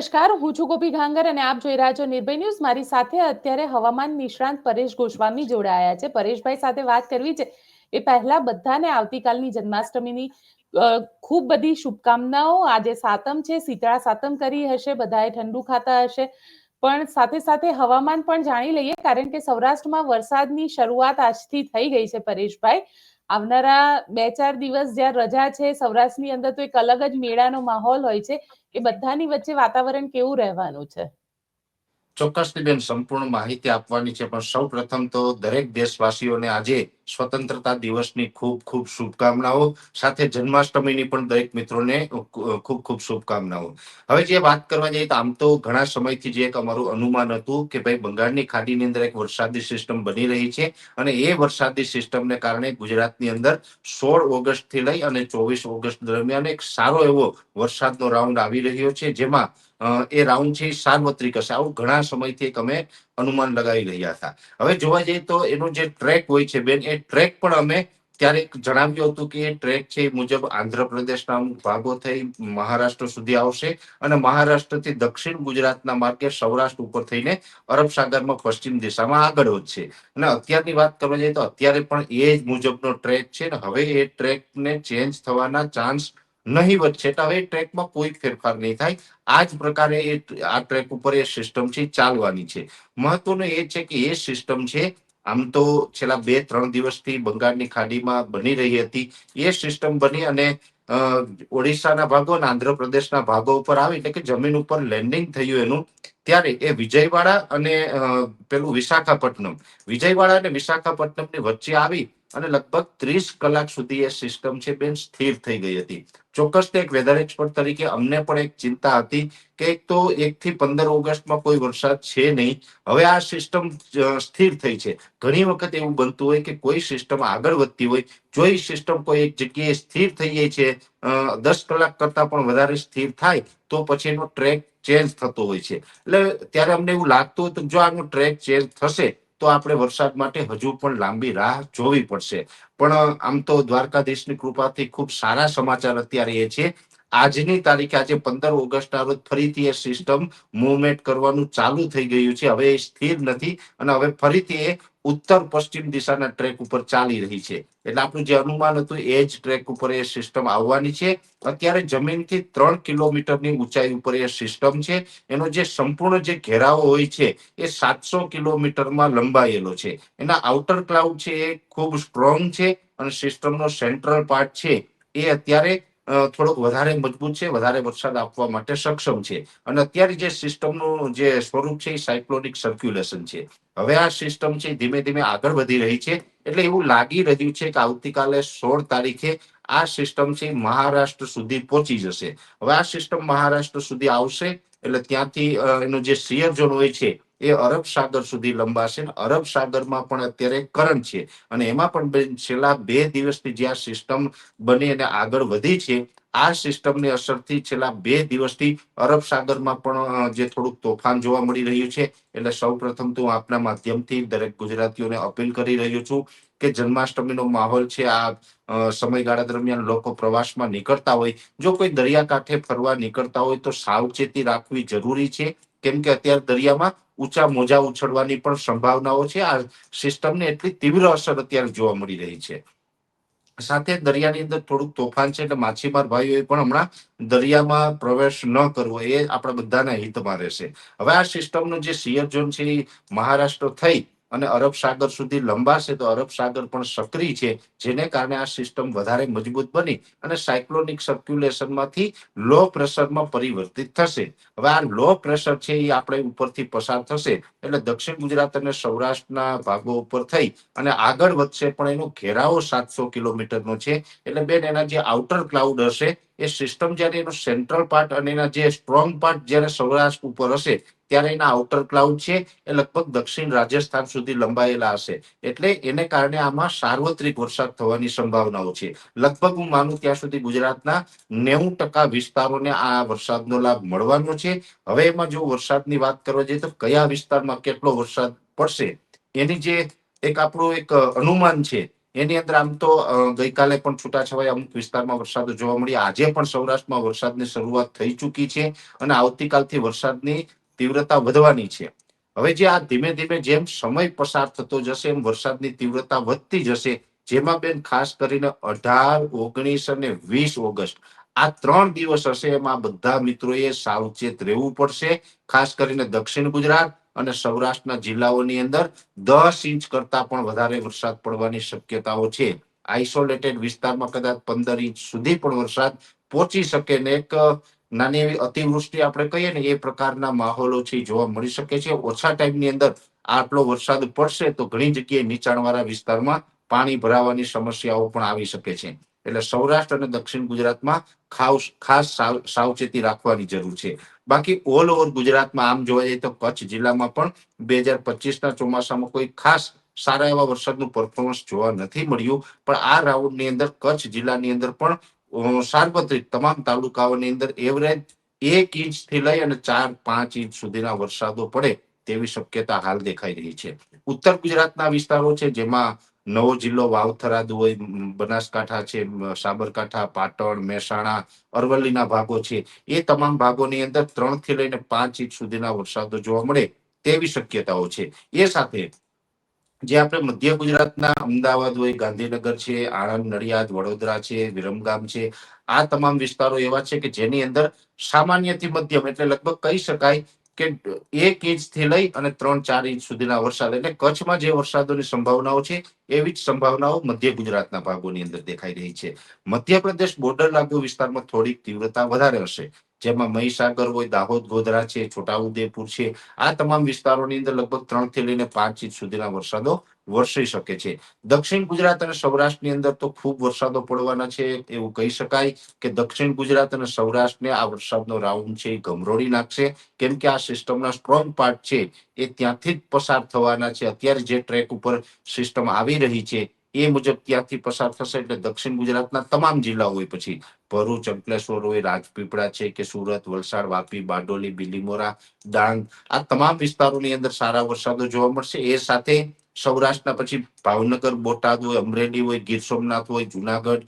નમસ્કાર, હું છું ગોપી ઘાંગર અને આપ જોઈ રહ્યા છો નિર્ભય ન્યૂઝ. મારી સાથે અત્યારે હવામાન નિષ્ણાંત પરેશ ગોસ્વામી જોડાયા છે. પરેશભાઈ સાથે વાત કરવી છે એ પહેલા બધાને આવતીકાલની જન્માષ્ટમીની ખૂબ બધી શુભકામનાઓ. આજે સાતમ છે, શીતળા સાતમ કરી હશે, બધાએ ઠંડુ ખાતા હશે. પણ સાથે સાથે હવામાન પણ જાણી લઈએ, કારણ કે સૌરાષ્ટ્રમાં વરસાદની શરૂઆત આજથી થઈ ગઈ છે પરેશભાઈ. આવનારા બે ચાર દિવસ જ્યાં રજા છે, સૌરાષ્ટ્રની અંદર તો એક અલગ જ મેળાનો માહોલ હોય છે એ બધાની વચ્ચે વાતાવરણ કેવું રહેવાનું છે? ચોક્કસથી બેન, સંપૂર્ણ માહિતી આપવાની છે. પણ સૌ પ્રથમ તો દરેક દેશવાસીઓને આજે સ્વતંત્રતા દિવસની ખૂબ ખૂબ શુભકામનાઓ, સાથે જન્માષ્ટમીની પણ દરેક મિત્રોને ખૂબ ખૂબ શુભકામનાઓ. હવે જે વાત કરવા જઈએ તો આમ તો ઘણા સમયથી જે એક અમારું અનુમાન હતું કે ભાઈ બંગાળની ખાડીની અંદર એક વરસાદી સિસ્ટમ બની રહી છે અને એ વરસાદી સિસ્ટમને કારણે ગુજરાતની અંદર સોળ ઓગસ્ટથી લઈ અને ચોવીસ ઓગસ્ટ દરમિયાન એક સારો એવો વરસાદનો રાઉન્ડ આવી રહ્યો છે, જેમાં એ રાઉન્ડ છે, સાર્વત્રિક હશે. આવું ઘણા સમયથી એક અમે અનુમાન લગાવી રહ્યા હતા. હવે જોવા જઈએ તો એનો જે ટ્રેક હોય છે, બેન, એ ટ્રેક પણ અમે ત્યારે જણાવ્યું હતું કે એ ટ્રેક છે એ મુજબ આંધ્રપ્રદેશના ભાગો થઈ મહારાષ્ટ્ર સુધી આવશે અને મહારાષ્ટ્રથી દક્ષિણ ગુજરાતના માર્ગે સૌરાષ્ટ્ર ઉપર થઈને અરબ સાગરમાં પશ્ચિમ દિશામાં આગળ વધશે. અને અત્યારની વાત કરવા જઈએ તો અત્યારે પણ એ જ મુજબનો ટ્રેક છે ને હવે એ ટ્રેકને ચેન્જ થવાના ચાન્સ નહીં છે. તો હવે ટ્રેકમાં કોઈ ફેરફાર નહીં થાય. આ જ પ્રકારે એ આ ટ્રેક ઉપર એ સિસ્ટમ છે, ચાલવાની છે. મહત્વનું એ છે કે એ સિસ્ટમ છે, આમ તો છેલ્લા બે, ત્રણ દિવસથી બંગાળની ખાડીમાં બની રહી હતી. એ સિસ્ટમ બની અને ઓડિશાના ભાગો અને આંધ્રપ્રદેશના ભાગો ઉપર આવે એટલે કે જમીન ઉપર લેન્ડિંગ થયું એનું. ત્યારે એ વિજયવાડા અને પેલું વિશાખાપટ્ટનમ. વિજયવાડા અને વિશાખાપટ્ટનમની વચ્ચે આવી અને લગભગ ત્રીસ કલાક સુધી એ સિસ્ટમ છે બેન સ્થિર થઈ ગઈ હતી. ચોક્કસ એક વેધર એક્સપર્ટ તરીકે અમને પણ એક ચિંતા હતી કે એક તો એક થી પંદર ઓગસ્ટમાં કોઈ વરસાદ છે નહીં. હવે આ સિસ્ટમ સ્થિર થઈ છે. ઘણી વખત એવું બનતું હોય કે કોઈ સિસ્ટમ આગળ વધતી હોય, જો એ સિસ્ટમ કોઈ એક જગ્યાએ સ્થિર થઈ જાય છે દસ કલાક કરતા પણ વધારે સ્થિર થાય, તો પછી એનો ટ્રેક ચેન્જ થતો હોય છે. એટલે ત્યારે અમને એવું લાગતું હતું જો આનો ટ્રેક ચેન્જ થશે તો આપણે વરસાદ માટે હજુ પણ લાંબી રાહ જોવી પડશે. પણ આમ તો દ્વારકાધીશની કૃપાથી ખૂબ સારા સમાચાર અત્યારે એ છે આજની તારીખે આજે પંદર ઓગસ્ટના રોજ ફરીથી એ સિસ્ટમ મુવમેન્ટ કરવાનું ચાલુ થઈ ગયું છે. હવે એ સ્થિર નથી અને હવે ફરીથી એ ઉત્તર પશ્ચિમ દિશાના ટ્રેક ઉપર ચાલી રહી છે. એટલે આપણું જે અનુમાન હતું એ જ ટ્રેક ઉપર એ સિસ્ટમ આવવાની છે. અત્યારે જમીનથી ત્રણ કિલોમીટરની ઊંચાઈ ઉપર એ સિસ્ટમ છે. એનો જે સંપૂર્ણ જે ઘેરાવો હોય છે એ સાતસો કિલોમીટરમાં લંબાયેલો છે. એના આઉટર ક્લાઉડ છે એ ખૂબ સ્ટ્રોંગ છે અને સિસ્ટમનો સેન્ટ્રલ પાર્ટ છે એ અત્યારે થોડોક વધારે મજબૂત છે, વધારે વરસાદ આપવા માટે સક્ષમ છે. અને અત્યારે જે સિસ્ટમનું જે સ્વરૂપ છે એ સાયક્લોનિક સર્ક્યુલેશન છે. હવે આ સિસ્ટમ છે ધીમે ધીમે આગળ વધી રહી છે. એટલે એવું લાગી રહ્યું છે કે આવતીકાલે સોળ તારીખે આ સિસ્ટમ છે મહારાષ્ટ્ર સુધી પહોંચી જશે. હવે આ સિસ્ટમ મહારાષ્ટ્ર સુધી આવશે એટલે ત્યાંથી એનું જે સિયર ઝોન હોય છે એ અરબ સાગર સુધી લંબાશે. અરબ સાગરમાં પણ અત્યારે કરંટ છે અને એમાં પણ બેન છેલ્લા બે દિવસથી જે આ સિસ્ટમ બની અને આગળ વધી છે, આ સિસ્ટમની અસરથી છેલ્લા બે દિવસથી અરબ સાગરમાં પણ જે થોડુંક તોફાન જોવા મળી રહ્યું છે. એટલે સૌ પ્રથમ તો હું આપના માધ્યમથી દરેક ગુજરાતીઓને અપીલ કરી રહ્યો છું કે જન્માષ્ટમીનો માહોલ છે, આ સમયગાળા દરમિયાન લોકો પ્રવાસમાં નીકળતા હોય. જો કોઈ દરિયાકાંઠે ફરવા નીકળતા હોય તો સાવચેતી રાખવી જરૂરી છે. કેમ કે અત્યારે દરિયામાં ઊંચા મોજા ઉછળવાની પણ સંભાવનાઓ છે. આ સિસ્ટમને એટલી તીવ્ર અસર અત્યારે જોવા મળી રહી છે. સાથે દરિયાની અંદર થોડુંક તોફાન છે એટલે માછીમાર ભાઈઓએ પણ હમણાં દરિયામાં પ્રવેશ ન કરવો એ આપણા બધાના હિતમાં રહેશે. હવે આ સિસ્ટમનો જે સિયર ઝોન છે એ મહારાષ્ટ્ર થઈ અને અરબ સાગર સુધી લંબાશે તો અરબ સાગર પણ સક્રિય છે, જેને કારણે આ સિસ્ટમ વધારે મજબૂત બની અને સાયક્લોનિક સર્ક્યુલેશનમાંથી લો પ્રેશરમાં પરિવર્તિત થશે. હવે આ લો પ્રેશર છે એ આપણે ઉપરથી પસાર થશે, એટલે દક્ષિણ ગુજરાત અને સૌરાષ્ટ્રના ભાગો ઉપર થઈ અને આગળ વધશે પણ એનો ઘેરાવો સાતસો કિલોમીટરનો છે, એટલે બેન એના જે આઉટર ક્લાઉડ હશે, એ સિસ્ટમ જ્યારે એનો સેન્ટ્રલ પાર્ટ અને એના જે સ્ટ્રોંગ પાર્ટ જ્યારે સૌરાષ્ટ્ર ઉપર હશે ત્યારે એના આઉટર ક્લાઉડ છે, એ લગભગ દક્ષિણ રાજસ્થાન સુધી લંબાયેલા હશે. એટલે એને કારણે આમાં સાર્વત્રિક વરસાદ થવાની સંભાવનાઓ છે. લગભગ હું માનું ત્યાં સુધી ગુજરાતના નેવું ટકા વિસ્તારોને આ વરસાદનો લાભ મળવાનો છે. હવે એમાં જો વરસાદની વાત કરવા જઈએ તો કયા વિસ્તારમાં કેટલો વરસાદ પડશે, એની જે એક આપણું એક અનુમાન છે, એની અંદર આમ તો ગઈકાલે પણ છૂટાછવાયા અમુક વિસ્તારમાં વરસાદ જોવા મળ્યા. આજે પણ સૌરાષ્ટ્રમાં વરસાદની શરૂઆત થઈ ચૂકી છે અને આવતીકાલથી વરસાદની તીવ્રતા વધવાની છે. હવે જે આ ધીમે ધીમે જેમ સમય પસાર થતો જશે, એમ વરસાદની તીવ્રતા વધતી જશે, જેમાં બેન ખાસ કરીને અઢાર, ઓગણીસ અને વીસ ઓગસ્ટ, આ ત્રણ દિવસ હશે એમાં બધા મિત્રોએ સાવચેત રહેવું પડશે. ખાસ કરીને દક્ષિણ ગુજરાત અને સૌરાષ્ટ્રના જિલ્લાઓની અંદર દસ ઇંચ કરતા પણ વધારે વરસાદ પડવાની શક્યતાઓ છે. આઇસોલેટેડ વિસ્તારમાં કદાચ પંદર ઇંચ સુધી પણ વરસાદ પહોંચી શકે ને એક નાની એવી અતિવૃષ્ટિ આપણે કહીએ ને, એ પ્રકારના માહોલો છે જોવા મળી શકે છે. ઓછા ટાઈમની અંદર આટલો વરસાદ પડશે તો ઘણી જગ્યાએ નીચાણવાળા વિસ્તારમાં પાણી ભરાવાની સમસ્યાઓ પણ આવી શકે છે. એટલે સૌરાષ્ટ્ર અને દક્ષિણ ગુજરાતમાં ખાસ ખાસ સાવચેતી રાખવાની જરૂર છે. બાકી ઓલ ઓવર ગુજરાતમાં આમ જોવા જઈએ તો કચ્છ જિલ્લામાં પણ બે હજાર પચીસના ચોમાસામાં કોઈ ખાસ સારા એવા વરસાદનું પરફોર્મન્સ જોવા નથી મળ્યું. પણ આ રાઉન્ડની અંદર કચ્છ જિલ્લાની અંદર પણ સાર્વત્રિક તમામ તાલુકાઓની અંદર એવરેજ એક ઇંચથી લઈ અને ચાર, પાંચ ઇંચ સુધીના વરસાદો પડે તેવી શક્યતા હાલ દેખાઈ રહી છે. ઉત્તર ગુજરાતના વિસ્તારો છે, જેમાં નવો જિલ્લો વાવથરાદ હોય, બનાસકાંઠા છે, સાબરકાંઠા, પાટણ, મહેસાણા, અરવલ્લીના ભાગો છે, એ તમામ ભાગોની અંદર ત્રણથી લઈને પાંચ ઇંચ સુધીના વરસાદો જોવા મળે તેવી શક્યતાઓ છે. એ સાથે જે આપણે મધ્ય ગુજરાતના અમદાવાદ હોય, ગાંધીનગર છે, આણંદ, નડિયાદ, વડોદરા છે, વિરમગામ છે, આ તમામ વિસ્તારો એવા છે કે જેની અંદર સામાન્યથી મધ્યમ એટલે લગભગ કહી શકાય કે એક ઇંચથી લઈ અને ત્રણ ચાર ઇંચ સુધીના વરસાદ એટલે કચ્છમાં જે વરસાદોની સંભાવનાઓ છે, એવી જ સંભાવનાઓ મધ્ય ગુજરાતના ભાગોની અંદર દેખાઈ રહી છે. મધ્યપ્રદેશ બોર્ડર લાગુ વિસ્તારમાં થોડીક તીવ્રતા વધારે હશે. જેમાં મહીસાગર હોય, દાહોદ, ગોધરા છે, છોટાઉદેપુર છે. આ તમામ વિસ્તારોની અંદર લગભગ ત્રણથી લઈને પાંચ ઇંચ સુધીના વરસાદો વરસી શકે છે. દક્ષિણ ગુજરાત અને સૌરાષ્ટ્રની અંદર તો ખૂબ વરસાદો પડવાના છે, એવું કહી શકાય કે દક્ષિણ ગુજરાત અને સૌરાષ્ટ્રને આ વરસાદનો રાઉન્ડ છે, એ ગમરોડી નાખશે કેમ કે આ સિસ્ટમના સ્ટ્રોંગ પાર્ટ છે, એ ત્યાંથી જ પસાર થવાના છે. અત્યારે જે ટ્રેક ઉપર સિસ્ટમ આવી રહી છે એ મુજબ ત્યાંથી પસાર થશે એટલે દક્ષિણ ગુજરાતના તમામ જિલ્લાઓ હોય પછી ભરૂચ, અંકલેશ્વર હોય, રાજપીપળા છે કે સુરત, વલસાડ, વાપી, બારડોલી, બિલીમોરા, ડાંગ, આ તમામ વિસ્તારોની અંદર સારા વરસાદો જોવા મળશે. એ સાથે સૌરાષ્ટ્રના પછી ભાવનગર, બોટાદ હોય, અમરેલી હોય, ગીર સોમનાથ હોય, જુનાગઢ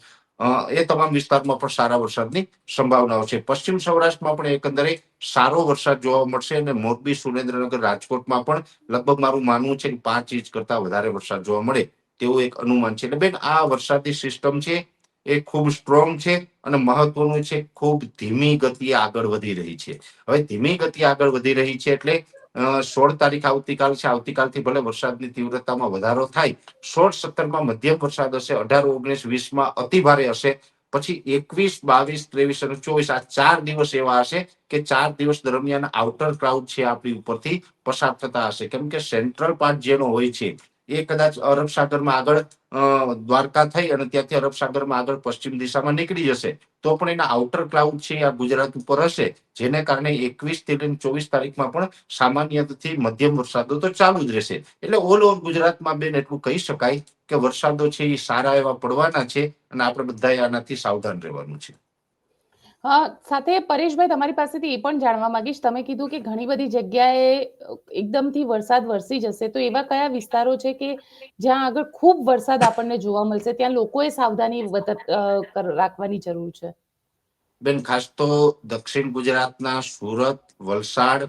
એ તમામ વિસ્તારમાં પણ સારા વરસાદની સંભાવનાઓ છે. પશ્ચિમ સૌરાષ્ટ્રમાં પણ એકંદરે સારો વરસાદ જોવા મળશે અને મોરબી, સુરેન્દ્રનગર, રાજકોટમાં પણ લગભગ મારું માનવું છે કે પાંચ ઇંચ કરતા વધારે વરસાદ જોવા મળે. તેવું એક અનુમાન છે. એટલે બેન, આ વરસાદી સિસ્ટમ છે એ ખૂબ સ્ટ્રોંગ છે અને મહત્વનું છે. ખૂબ ધીમી ગતિએ આગળ વધી રહી છે. હવે ધીમી ગતિએ આગળ વધી રહી છે એટલે સોળ તારીખ આવતીકાલ છે. આવતીકાલથી ભલે વરસાદની તીવ્રતામાં વધારો થાય. સોળ સત્તરમાં મધ્યમ વરસાદ હશે. અઢાર, ઓગણીસ, વીસમાં અતિભારે હશે. પછી એકવીસ, બાવીસ, ત્રેવીસ અને ચોવીસ આ ચાર દિવસ એવા હશે કે ચાર દિવસ દરમિયાન આઉટર ક્રાઉડ છે આપણી ઉપરથી પસાર થતા હશે. કેમ કે સેન્ટ્રલ પાર્ટ જેનો હોય છે એ કદાચ અરબ સાગરમાં આગળ દ્વારકા થઈ અને ત્યાંથી અરબ સાગરમાં આગળ પશ્ચિમ દિશામાં નીકળી જશે, તો પણ એના આઉટર ક્લાઉડ છે, આ ગુજરાત ઉપર હશે, જેને કારણે એકવીસથી ચોવીસ તારીખમાં પણ સામાન્યથી મધ્યમ વરસાદો તો ચાલુ જ રહેશે. એટલે ઓલ ઓવર ગુજરાતમાં બેન એટલું કહી શકાય કે વરસાદો છે એ સારા એવા પડવાના છે અને આપણે બધાએ આનાથી સાવધાન રહેવાનું છે. સાથે પરેશભાઈ, તમારી પાસેથી એ પણ જાણવા માંગીશ. તમે કીધું કે ઘણી બધી જગ્યાએ એકદમથી વરસાદ વરસી જશે. તો એવા કયા વિસ્તારો છે કે જ્યાં આગળ ખૂબ વરસાદ આપણને જોવા મળશે? ત્યાં લોકોએ સાવધાની રાખવાની જરૂર છે. બેન, ખાસ તો દક્ષિણ ગુજરાતના સુરત વલસાડ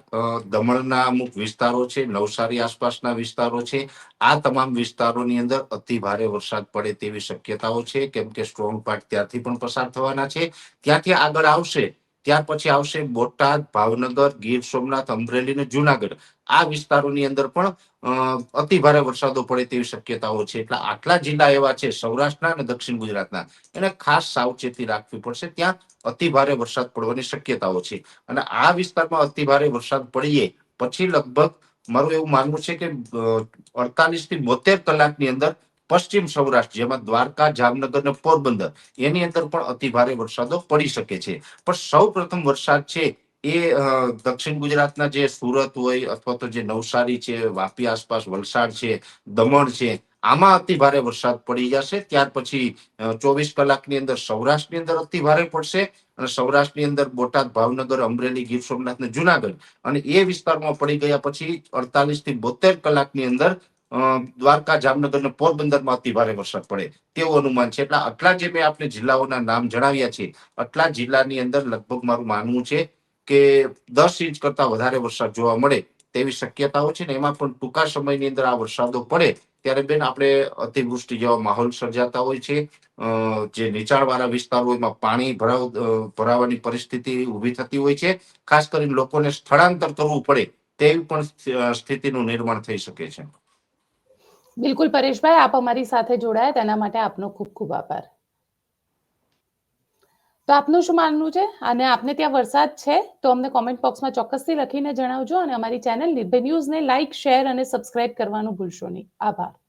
દમણના અમુક વિસ્તારો છે, નવસારી આસપાસના વિસ્તારો છે. આ તમામ વિસ્તારોની અંદર અતિ ભારે વરસાદ પડે તેવી શક્યતાઓ છે. કેમ કે સ્ટ્રોંગ પાર્ટ ત્યાંથી પણ પસાર થવાના છે. ત્યાંથી આગળ આવશે ત્યાર પછી આવશે બોટાદ, ભાવનગર, ગીર સોમનાથ, અમરેલી અને જુનાગઢ. આ વિસ્તારોની અંદર પણ અતિ ભારે વરસાદો પડે તેવી શક્યતાઓ છે. એટલે આટલા જિલ્લા એવા છે સૌરાષ્ટ્રના અને દક્ષિણ ગુજરાતના. એને ખાસ સાવચેતી રાખવી પડશે. ત્યાં અતિ ભારે વરસાદ પડવાની શક્યતાઓ છે. અને આ વિસ્તારમાં અતિ ભારે વરસાદ પડીએ પછી લગભગ મારું એવું માનવું છે કે અડતાલીસથી બોતેર કલાકની અંદર પશ્ચિમ સૌરાષ્ટ્ર, જેમાં દ્વારકા, જામનગર અને પોરબંદર, એની અંદર પણ અતિ ભારે વરસાદો પડી શકે છે. પણ સૌ પ્રથમ વરસાદ છે એ દક્ષિણ ગુજરાતના જે સુરત હોય અથવા તો જે નવસારી છે, વાપી આસપાસ વલસાડ છે, દમણ છે, આમાં અતિ ભારે વરસાદ પડી જશે. ત્યાર પછી ચોવીસ કલાકની અંદર સૌરાષ્ટ્રની અંદર અતિ ભારે પડશે અને સૌરાષ્ટ્રની અંદર બોટાદ, ભાવનગર, અમરેલી, ગીર સોમનાથ ને જુનાગઢ અને એ વિસ્તારમાં પડી ગયા પછી અડતાલીસથી બોતેર કલાકની અંદર દ્વારકા જામનગર અને પોરબંદરમાં અતિ ભારે વરસાદ પડે તેવું અનુમાન છે. એટલે આટલા જે મેં આપણે જિલ્લાઓના નામ જણાવ્યા છે, આટલા જિલ્લાની અંદર લગભગ મારું માનવું છે કે દસ ઇંચ કરતા વધારે વરસાદ જોવા મળે તેવી શક્યતાઓ છે ને એમાં પણ ટૂંકા સમયની અંદર આ વરસાદો પડે ત્યારે બેન આપણે અતિવૃષ્ટિ જેવા માહોલ સર્જાતા હોય છે. જે નીચાણવાળા વિસ્તારો એમાં પાણી ભરાવ ભરાવાની પરિસ્થિતિ ઊભી થતી હોય છે. ખાસ કરીને લોકોને સ્થળાંતર કરવું પડે તેવી પણ સ્થિતિનું નિર્માણ થઈ શકે છે. બિલકુલ પરેશભાઈ, આપ અમારી સાથે જોડાયા. તેના માટે આપનો ખૂબ ખૂબ આભાર. તો આપનું શું માનવું છે? અને આપને ત્યાં વરસાદ છે, તો અમને કોમેન્ટ બોક્સમાં ચોક્કસથી લખીને જણાવજો અને અમારી ચેનલ નિર્ભય ન્યૂઝને લાઇક શેર અને સબસ્ક્રાઇબ કરવાનું ભૂલશો નહીં. આભાર.